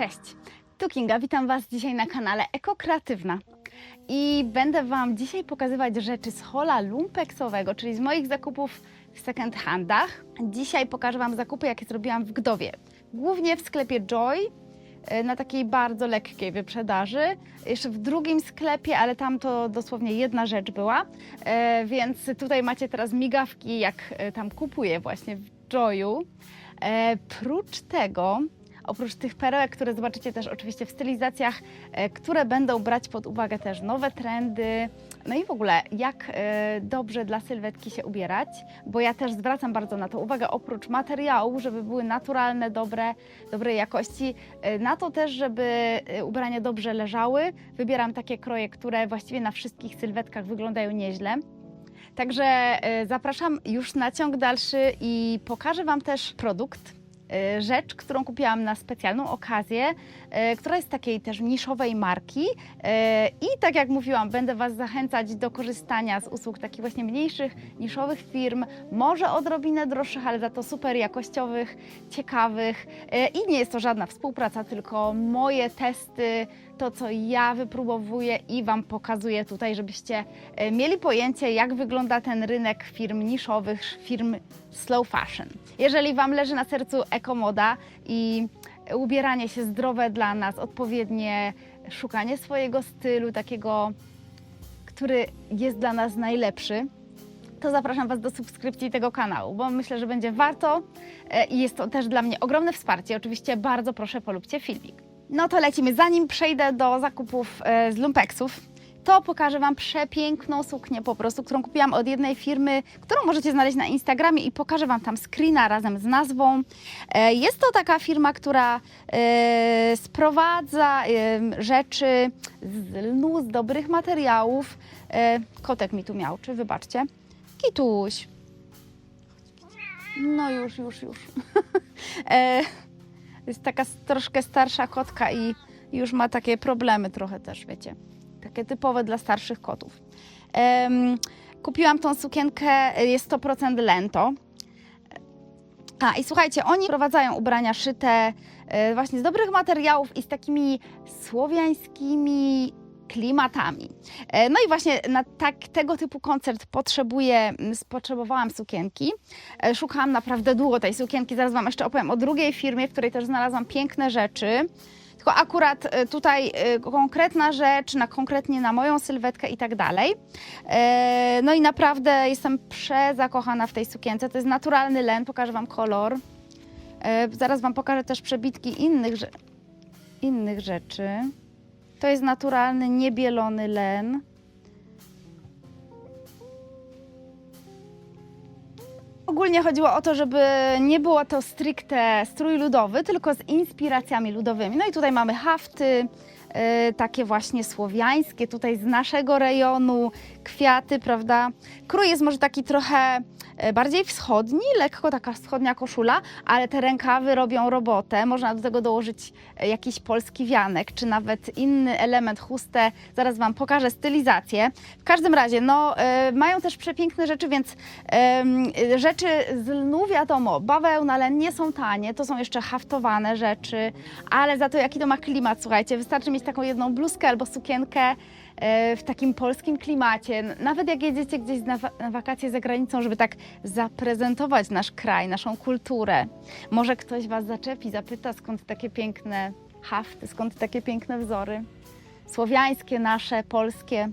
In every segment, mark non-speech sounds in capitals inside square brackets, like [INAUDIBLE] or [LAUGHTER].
Cześć, tu Kinga, witam Was dzisiaj na kanale Ekokreatywna. I będę Wam dzisiaj pokazywać rzeczy z hola lumpeksowego, czyli z moich zakupów w second handach. Dzisiaj pokażę Wam zakupy, jakie zrobiłam w Gdowie. Głównie w sklepie Joy, e, na takiej bardzo lekkiej wyprzedaży. Jeszcze w drugim sklepie, ale tam to dosłownie jedna rzecz była. E, Więc tutaj macie teraz migawki, jak e, tam kupuję właśnie w Joyu. Prócz tego, oprócz tych perełek, które zobaczycie też oczywiście w stylizacjach, e, które będą brać pod uwagę też nowe trendy, no i w ogóle jak e, dobrze dla sylwetki się ubierać, bo ja też zwracam bardzo na to uwagę, oprócz materiału, żeby były naturalne, dobre, dobrej jakości, e, na to też, żeby ubrania dobrze leżały. Wybieram takie kroje, które właściwie na wszystkich sylwetkach wyglądają nieźle. Także zapraszam już na ciąg dalszy i pokażę Wam też produkt, rzecz, którą kupiłam na specjalną okazję, e, która jest takiej też niszowej marki. E, I tak jak mówiłam, będę Was zachęcać do korzystania z usług takich właśnie mniejszych, niszowych firm, może odrobinę droższych, ale za to super jakościowych, ciekawych. I nie jest to żadna współpraca, tylko moje testy, to co ja wypróbowuję i Wam pokazuję tutaj, żebyście e, mieli pojęcie, jak wygląda ten rynek firm niszowych, firm slow fashion. Jeżeli Wam leży na sercu ekomoda i ubieranie się zdrowe dla nas, odpowiednie szukanie swojego stylu, takiego, który jest dla nas najlepszy, to zapraszam Was do subskrypcji tego kanału, bo myślę, że będzie warto e, i jest to też dla mnie ogromne wsparcie. Oczywiście bardzo proszę polubcie filmik. No to lecimy. Zanim przejdę do zakupów e, z lumpeksów, to pokażę Wam przepiękną suknię po prostu, którą kupiłam od jednej firmy, którą możecie znaleźć na Instagramie i pokażę Wam tam screena razem z nazwą. E, Jest to taka firma, która e, sprowadza rzeczy z lnu, z dobrych materiałów. Kotek mi tu miał, czy wybaczcie. Kituś. No już, już, już. [LAUGHS] jest taka troszkę starsza kotka i już ma takie problemy trochę też, wiecie. Takie typowe dla starszych kotów. Em, kupiłam tą sukienkę, jest 100% lento. A i słuchajcie, oni prowadzają ubrania szyte e, właśnie z dobrych materiałów i z takimi słowiańskimi klimatami. E, No i właśnie na tak, tego typu koncert potrzebuję, mm, potrzebowałam sukienki. E, Szukałam naprawdę długo tej sukienki. Zaraz Wam jeszcze opowiem o drugiej firmie, w której też znalazłam piękne rzeczy. Tylko akurat e, tutaj konkretna rzecz, na, konkretnie na moją sylwetkę i tak dalej. No i naprawdę jestem przezakochana w tej sukience. To jest naturalny len, pokażę Wam kolor. Zaraz Wam pokażę też przebitki innych, innych rzeczy. To jest naturalny, niebielony len. Ogólnie chodziło o to, żeby nie było to stricte strój ludowy, tylko z inspiracjami ludowymi. No i tutaj mamy hafty, takie właśnie słowiańskie, tutaj z naszego rejonu, kwiaty, prawda? Krój jest może taki trochę y, bardziej wschodni, lekko taka wschodnia koszula, ale te rękawy robią robotę. Można do tego dołożyć y, jakiś polski wianek, czy nawet inny element, chustę. Zaraz Wam pokażę stylizację. W każdym razie, no, y, mają też przepiękne rzeczy, więc y, rzeczy z lnu wiadomo, bawełna, len nie są tanie, to są jeszcze haftowane rzeczy, ale za to jaki to ma klimat, słuchajcie, wystarczy mieć taką jedną bluzkę albo sukienkę e, w takim polskim klimacie, nawet jak jedziecie gdzieś na, na wakacje za granicą, żeby tak zaprezentować nasz kraj, naszą kulturę. Może ktoś Was zaczepi, zapyta skąd takie piękne hafty, skąd takie piękne wzory. Słowiańskie, nasze, polskie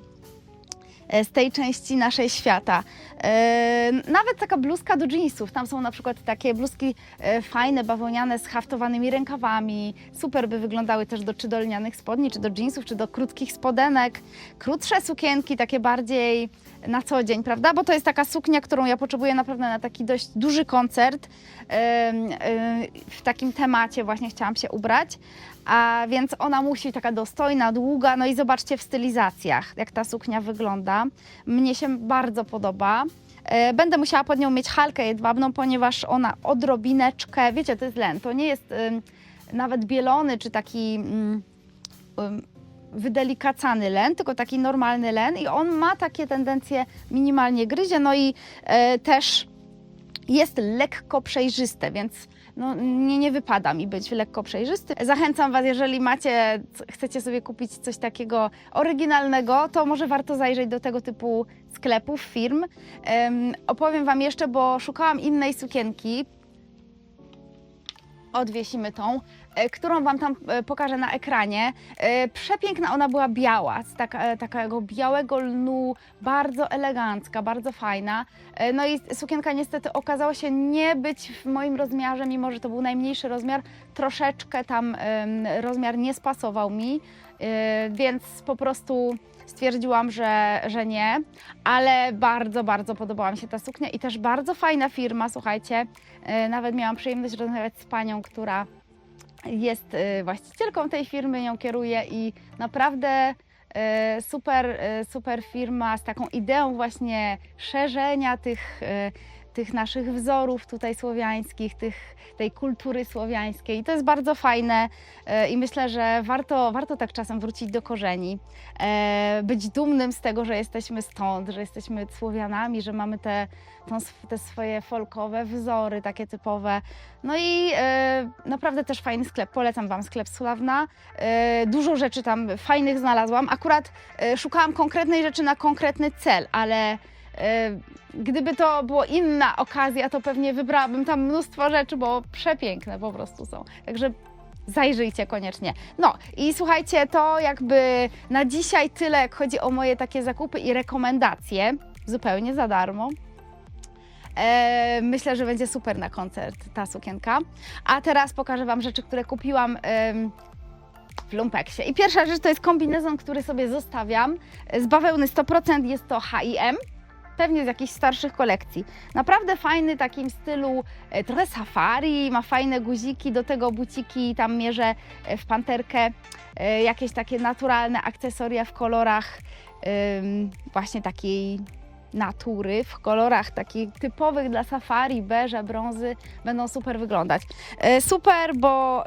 z tej części naszej świata. E, Nawet taka bluzka do jeansów. Tam są na przykład takie bluzki e, fajne, bawełniane z haftowanymi rękawami. Super by wyglądały też do czy spodni, czy do jeansów, czy do krótkich spodenek. Krótsze sukienki, takie bardziej na co dzień, prawda? Bo to jest taka suknia, którą ja potrzebuję naprawdę na taki dość duży koncert. W takim temacie właśnie chciałam się ubrać. A więc ona musi taka dostojna, długa. No i zobaczcie w stylizacjach, jak ta suknia wygląda. Mnie się bardzo podoba. E, Będę musiała pod nią mieć halkę jedwabną, ponieważ ona odrobineczkę, wiecie, to jest len, to nie jest nawet bielony czy taki ym, wydelikacany len, tylko taki normalny len i on ma takie tendencje minimalnie gryzie, no i e, też jest lekko przejrzyste, więc no, nie, nie wypada mi być lekko przejrzysty. Zachęcam Was, jeżeli macie, chcecie sobie kupić coś takiego oryginalnego, to może warto zajrzeć do tego typu sklepów, firm. Em, opowiem Wam jeszcze, bo szukałam innej sukienki. Odwiesimy tą, którą Wam tam e, pokażę na ekranie. E, Przepiękna ona była biała, z taka, e, takiego białego lnu, bardzo elegancka, bardzo fajna. E, No i sukienka niestety okazała się nie być w moim rozmiarze, mimo że to był najmniejszy rozmiar. Troszeczkę tam rozmiar nie spasował mi, e, więc po prostu stwierdziłam, że, że nie, ale bardzo, bardzo podobała mi się ta suknia i też bardzo fajna firma, słuchajcie. E, Nawet miałam przyjemność rozmawiać z panią, która jest e, właścicielką tej firmy, ją kieruje i naprawdę e, super, e, super firma z taką ideą właśnie szerzenia tych, tych naszych wzorów tutaj słowiańskich, tych, tej kultury słowiańskiej. I to jest bardzo fajne e, i myślę, że warto, warto tak czasem wrócić do korzeni, e, być dumnym z tego, że jesteśmy stąd, że jesteśmy Słowianami, że mamy te, te swoje folkowe wzory takie typowe. No i e, naprawdę też fajny sklep, polecam Wam sklep Sławna. Dużo rzeczy tam fajnych znalazłam. Akurat szukałam konkretnej rzeczy na konkretny cel, ale gdyby to była inna okazja, to pewnie wybrałabym tam mnóstwo rzeczy, bo przepiękne po prostu są. Także zajrzyjcie koniecznie. No i słuchajcie, to jakby na dzisiaj tyle, jak chodzi o moje takie zakupy i rekomendacje, zupełnie za darmo. E, myślę, że będzie super na koncert ta sukienka. A teraz pokażę Wam rzeczy, które kupiłam w Lumpeksie. I pierwsza rzecz to jest kombinezon, który sobie zostawiam. Z bawełny 100% jest to H&M. Pewnie z jakichś starszych kolekcji. Naprawdę fajny, takim stylu e, trochę safari, ma fajne guziki, do tego buciki, tam mierzę e, w panterkę e, jakieś takie naturalne akcesoria w kolorach właśnie takiej natury, w kolorach takich typowych dla safari, beże, brązy, będą super wyglądać. Super, bo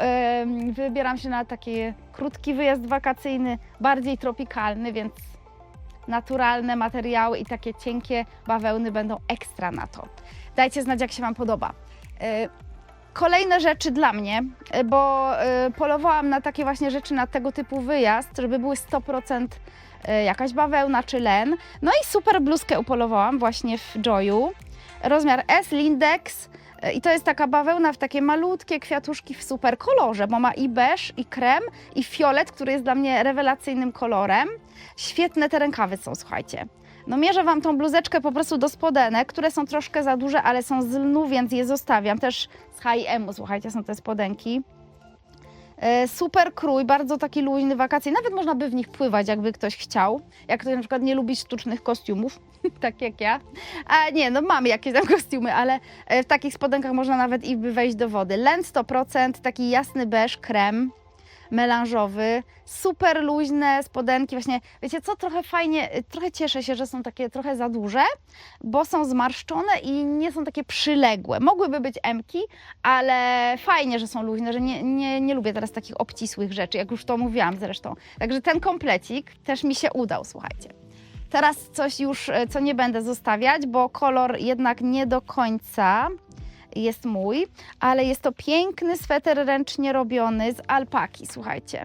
wybieram się na taki krótki wyjazd wakacyjny, bardziej tropikalny, więc naturalne materiały i takie cienkie bawełny będą ekstra na to. Dajcie znać, jak się Wam podoba. E, Kolejne rzeczy dla mnie, e, bo e, polowałam na takie właśnie rzeczy, na tego typu wyjazd, żeby były 100% e, jakaś bawełna czy len. No i super bluzkę upolowałam właśnie w Joyu. Rozmiar S, Lindex. I to jest taka bawełna w takie malutkie kwiatuszki w super kolorze, bo ma i beż, i krem, i fiolet, który jest dla mnie rewelacyjnym kolorem. Świetne te rękawy są, słuchajcie. No mierzę Wam tą bluzeczkę po prostu do spodenek, które są troszkę za duże, ale są z lnu, więc je zostawiam. Też z H&M, słuchajcie, są te spodenki. E, Super krój, bardzo taki luźny, wakacyjny. Nawet można by w nich pływać, jakby ktoś chciał. Jak ktoś na przykład nie lubi sztucznych kostiumów, [LAUGHS] tak jak ja. A nie, no mamy jakieś tam kostiumy, ale e, w takich spodenkach można nawet i wejść do wody. Len 100%, taki jasny beż, krem melanżowy, super luźne spodenki, właśnie, wiecie co, trochę fajnie, trochę cieszę się, że są takie trochę za duże, bo są zmarszczone i nie są takie przyległe. Mogłyby być emki, ale fajnie, że są luźne, że nie, nie, nie lubię teraz takich obcisłych rzeczy, jak już to mówiłam zresztą. Także ten komplecik też mi się udał, słuchajcie. Teraz coś już, e, co nie będę zostawiać, bo kolor jednak nie do końca jest mój, ale jest to piękny sweter ręcznie robiony z alpaki, słuchajcie.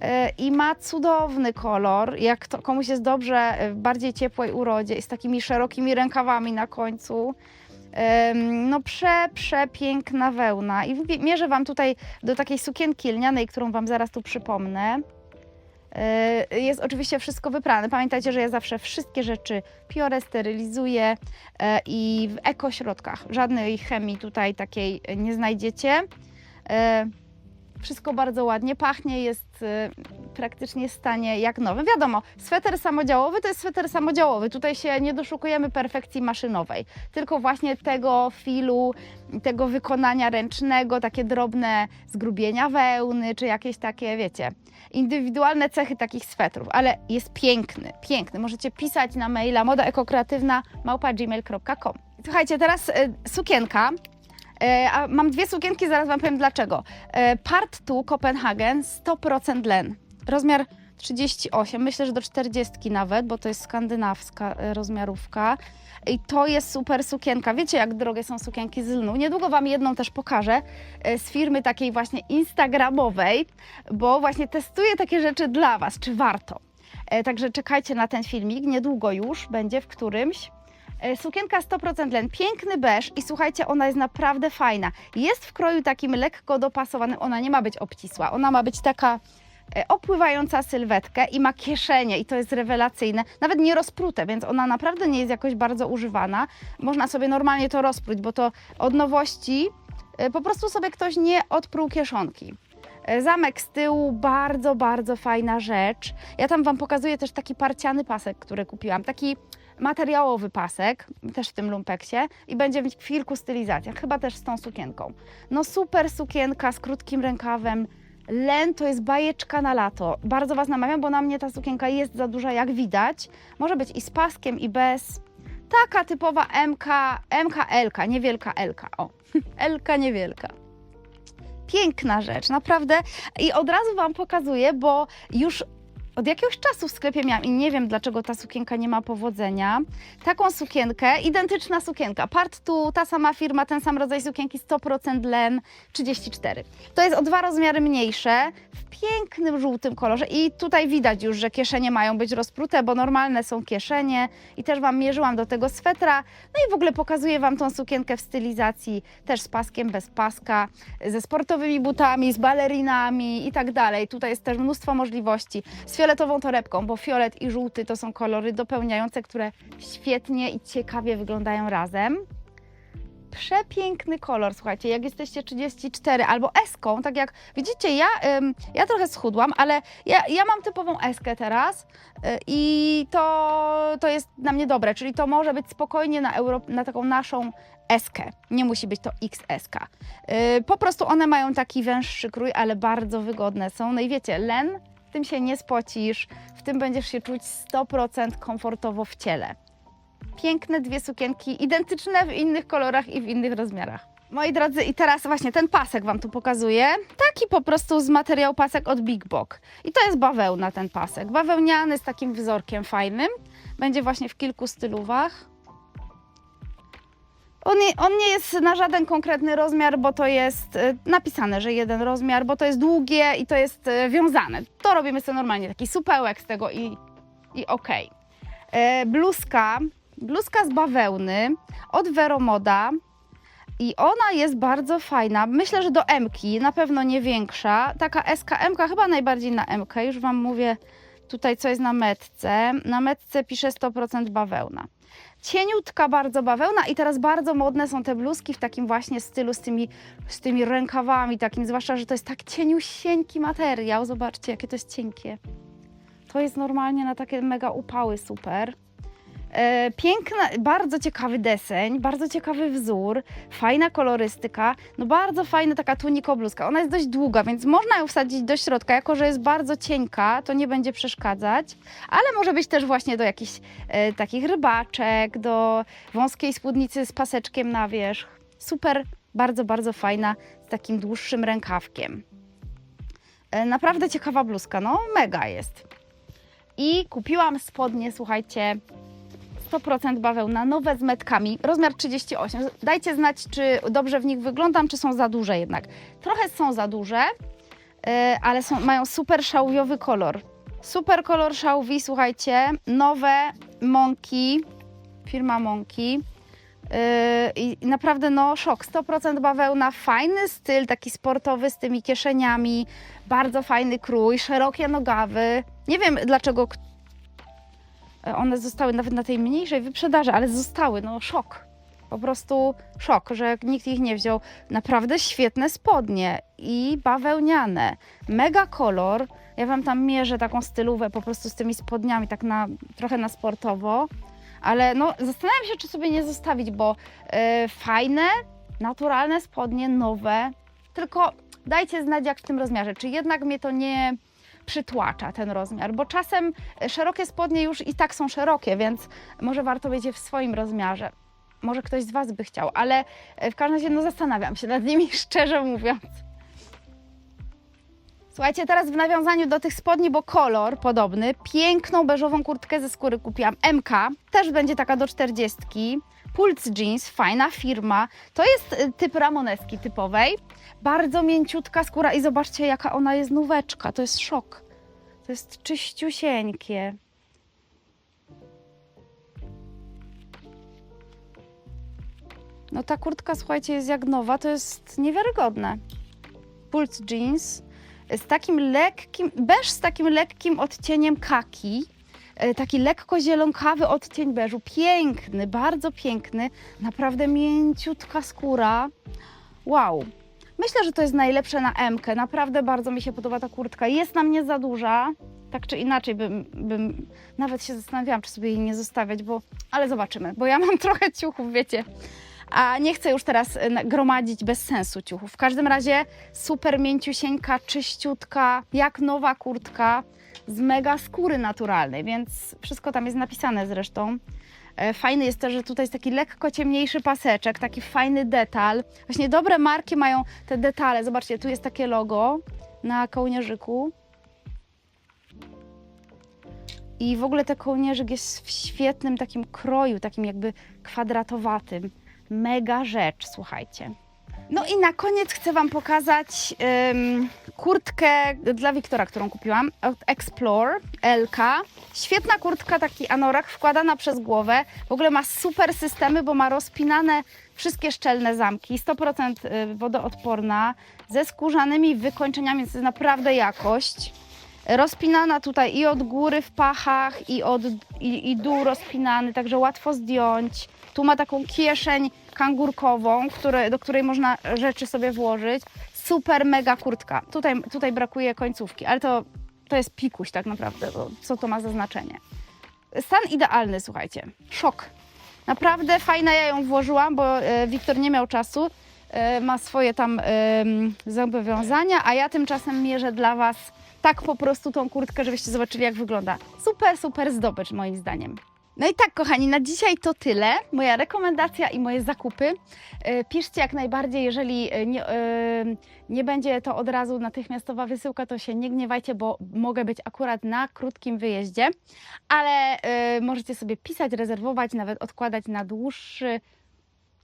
E, I ma cudowny kolor, jak to komuś jest dobrze e, w bardziej ciepłej urodzie i z takimi szerokimi rękawami na końcu. No prze, przepiękna wełna i mierzę Wam tutaj do takiej sukienki lnianej, którą Wam zaraz tu przypomnę. E, Jest oczywiście wszystko wyprane. Pamiętajcie, że ja zawsze wszystkie rzeczy piorę, sterylizuję e, i w ekośrodkach. Żadnej chemii tutaj takiej nie znajdziecie. Wszystko bardzo ładnie pachnie, jest e, praktycznie w stanie jak nowy. Wiadomo, sweter samodziałowy to jest sweter samodziałowy. Tutaj się nie doszukujemy perfekcji maszynowej, tylko właśnie tego filu, tego wykonania ręcznego, takie drobne zgrubienia wełny, czy jakieś takie, wiecie, indywidualne cechy takich swetrów, ale jest piękny, piękny. Możecie pisać na maila modaekokreatywna małpa.gmail.com Słuchajcie, teraz e, sukienka. E, a mam dwie sukienki, zaraz Wam powiem dlaczego. E, part 2 Copenhagen 100% len. Rozmiar 38, myślę, że do 40 nawet, bo to jest skandynawska e, rozmiarówka. I to jest super sukienka. Wiecie, jak drogie są sukienki z lnu? Niedługo Wam jedną też pokażę z firmy takiej właśnie instagramowej, bo właśnie testuję takie rzeczy dla Was, czy warto. Także czekajcie na ten filmik, niedługo już będzie w którymś. E, Sukienka 100% len, piękny beż i słuchajcie, ona jest naprawdę fajna. Jest w kroju takim lekko dopasowanym, ona nie ma być obcisła, ona ma być taka e, opływająca sylwetkę i ma kieszenie i to jest rewelacyjne, nawet nie rozprute, więc ona naprawdę nie jest jakoś bardzo używana. Można sobie normalnie to rozpróć, bo to od nowości e, po prostu sobie ktoś nie odpruł kieszonki. Zamek z tyłu, bardzo, bardzo fajna rzecz. Ja tam Wam pokazuję też taki parciany pasek, który kupiłam. Taki materiałowy pasek, też w tym lumpeksie i będzie w kilku stylizacjach, chyba też z tą sukienką. No super sukienka z krótkim rękawem. Len to jest bajeczka na lato. Bardzo Was namawiam, bo na mnie ta sukienka jest za duża, jak widać. Może być i z paskiem, i bez. Taka typowa MK, MKL, niewielka LK. O, [LAUGHS] LK niewielka. Piękna rzecz, naprawdę. I od razu Wam pokazuję, bo już od jakiegoś czasu w sklepie miałam i nie wiem dlaczego ta sukienka nie ma powodzenia. Taką sukienkę, identyczna sukienka. Part tu, ta sama firma, ten sam rodzaj sukienki, 100% len 34. To jest o dwa rozmiary mniejsze, w pięknym żółtym kolorze i tutaj widać już, że kieszenie mają być rozprute, bo normalne są kieszenie i też Wam mierzyłam do tego swetra. No i w ogóle pokazuję Wam tą sukienkę w stylizacji też z paskiem, bez paska, ze sportowymi butami, z balerinami i tak dalej. Tutaj jest też mnóstwo możliwości. Z fioletową torebką, bo fiolet i żółty to są kolory dopełniające, które świetnie i ciekawie wyglądają razem. Przepiękny kolor, słuchajcie, jak jesteście 34 albo eską, tak jak widzicie, ja, ym, ja trochę schudłam, ale ja, ja mam typową eskę teraz y, i to, to jest dla mnie dobre, czyli to może być spokojnie na, Euro, na taką naszą eskę, nie musi być to XS. Yy, po prostu one mają taki węższy krój, ale bardzo wygodne są. No i wiecie, len, w tym się nie spocisz, w tym będziesz się czuć 100% komfortowo w ciele. Piękne dwie sukienki, identyczne w innych kolorach i w innych rozmiarach. Moi drodzy, i teraz właśnie ten pasek Wam tu pokazuję. Taki po prostu z materiału pasek od Big Bock. I to jest bawełna ten pasek. Bawełniany z takim wzorkiem fajnym. Będzie właśnie w kilku stylówach. On nie, on nie jest na żaden konkretny rozmiar, bo to jest e, napisane, że jeden rozmiar, bo to jest długie i to jest e, wiązane. To robimy sobie normalnie, taki supełek z tego i, i okej. E, Bluzka, bluzka z bawełny od Veromoda i ona jest bardzo fajna. Myślę, że do M-ki, na pewno nie większa. Taka SKM, chyba najbardziej na MK. Już Wam mówię tutaj, co jest na metce. Na metce pisze 100% bawełna. Cieniutka bardzo bawełna i teraz bardzo modne są te bluzki w takim właśnie stylu z tymi, z tymi rękawami takim, zwłaszcza, że to jest tak cieniusieńki materiał. Zobaczcie, jakie to jest cienkie. To jest normalnie na takie mega upały super. E, piękna, bardzo ciekawy deseń, bardzo ciekawy wzór, fajna kolorystyka, no bardzo fajna taka tunikobluzka. Ona jest dość długa, więc można ją wsadzić do środka, jako że jest bardzo cienka, to nie będzie przeszkadzać, ale może być też właśnie do jakichś e, takich rybaczek, do wąskiej spódnicy z paseczkiem na wierzch. Super, bardzo, bardzo fajna, z takim dłuższym rękawkiem. E, naprawdę ciekawa bluzka, no mega jest. I kupiłam spodnie, słuchajcie, 100% bawełna, nowe z metkami, rozmiar 38. Dajcie znać, czy dobrze w nich wyglądam, czy są za duże jednak. Trochę są za duże, yy, ale są, mają super szałwiowy kolor. Super kolor szałwi, słuchajcie, nowe Monki, firma Monki. Yy, I naprawdę no szok, 100% bawełna, fajny styl, taki sportowy z tymi kieszeniami, bardzo fajny krój, szerokie nogawy. Nie wiem dlaczego one zostały nawet na tej mniejszej wyprzedaży, ale zostały, no szok. Po prostu szok, że nikt ich nie wziął. Naprawdę świetne spodnie i bawełniane. Mega kolor. Ja wam tam mierzę taką stylówę po prostu z tymi spodniami, tak na, trochę na sportowo. Ale no, zastanawiam się, czy sobie nie zostawić, bo e, fajne, naturalne spodnie, nowe. Tylko dajcie znać, jak w tym rozmiarze. Czy jednak mnie to nie przytłacza ten rozmiar, bo czasem szerokie spodnie już i tak są szerokie, więc może warto mieć je w swoim rozmiarze. Może ktoś z Was by chciał, ale w każdym razie no zastanawiam się nad nimi, [LAUGHS] szczerze mówiąc. Słuchajcie, teraz w nawiązaniu do tych spodni, bo kolor podobny, piękną beżową kurtkę ze skóry kupiłam. MK, też będzie taka do 40. Pulse Jeans, fajna firma. To jest y, typ ramoneski typowej. Bardzo mięciutka skóra i zobaczcie jaka ona jest nóweczka. To jest szok. To jest czyściusieńkie. No ta kurtka, słuchajcie, jest jak nowa. To jest niewiarygodne. Pulse Jeans z takim lekkim, beż z takim lekkim odcieniem kaki. E, Taki lekko zielonkawy odcień beżu. Piękny, bardzo piękny. Naprawdę mięciutka skóra. Wow. Myślę, że to jest najlepsze na M. -kę. Naprawdę bardzo mi się podoba ta kurtka. Jest na mnie za duża. Tak czy inaczej bym, bym nawet się zastanawiałam, czy sobie jej nie zostawiać, bo ale zobaczymy, bo ja mam [LAUGHS] trochę ciuchów, wiecie. A nie chcę już teraz na- gromadzić bez sensu ciuchów. W każdym razie super mięciusieńka, czyściutka, jak nowa kurtka z mega skóry naturalnej, więc wszystko tam jest napisane zresztą. E, Fajny jest też, że tutaj jest taki lekko ciemniejszy paseczek, taki fajny detal. Właśnie dobre marki mają te detale. Zobaczcie, tu jest takie logo na kołnierzyku. I w ogóle ten kołnierzyk jest w świetnym takim kroju, takim jakby kwadratowatym. Mega rzecz, słuchajcie. No i na koniec chcę Wam pokazać kurtkę dla Wiktora, którą kupiłam od Explore LK. Świetna kurtka, taki anorak wkładana przez głowę. W ogóle ma super systemy, bo ma rozpinane wszystkie szczelne zamki, 100% y, wodoodporna, ze skórzanymi wykończeniami, więc to jest naprawdę jakość. Rozpinana tutaj i od góry w pachach, i, od, i, i dół rozpinany, także łatwo zdjąć. Tu ma taką kieszeń kangurkową, które, do której można rzeczy sobie włożyć. Super, mega kurtka. Tutaj, tutaj brakuje końcówki, ale to, to jest pikuś tak naprawdę, co to ma za znaczenie. Stan idealny, słuchajcie. Szok. Naprawdę fajna, ja ją włożyłam, bo e, Wiktor nie miał czasu. E, ma swoje tam zobowiązania, a ja tymczasem mierzę dla Was tak po prostu tą kurtkę, żebyście zobaczyli, jak wygląda. Super, super zdobycz, moim zdaniem. No i tak, kochani, na dzisiaj to tyle. Moja rekomendacja i moje zakupy. E, Piszcie jak najbardziej, jeżeli e, nie, e, nie będzie to od razu natychmiastowa wysyłka, to się nie gniewajcie, bo mogę być akurat na krótkim wyjeździe, ale możecie sobie pisać, rezerwować, nawet odkładać na dłuższy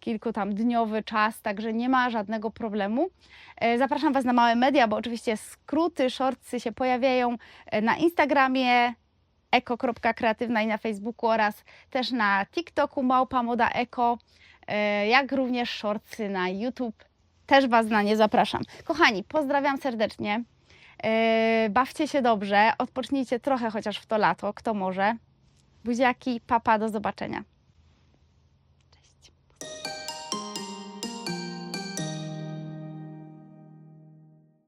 kilku tam dniowy czas, także nie ma żadnego problemu. Zapraszam Was na małe media, bo oczywiście skróty, shortsy się pojawiają na Instagramie eko.kreatywna i na Facebooku oraz też na TikToku małpa moda eko, e, jak również shortsy na YouTube. Też Was na nie zapraszam. Kochani, pozdrawiam serdecznie. E, Bawcie się dobrze, odpocznijcie trochę chociaż w to lato, kto może. Buziaki, papa, do zobaczenia.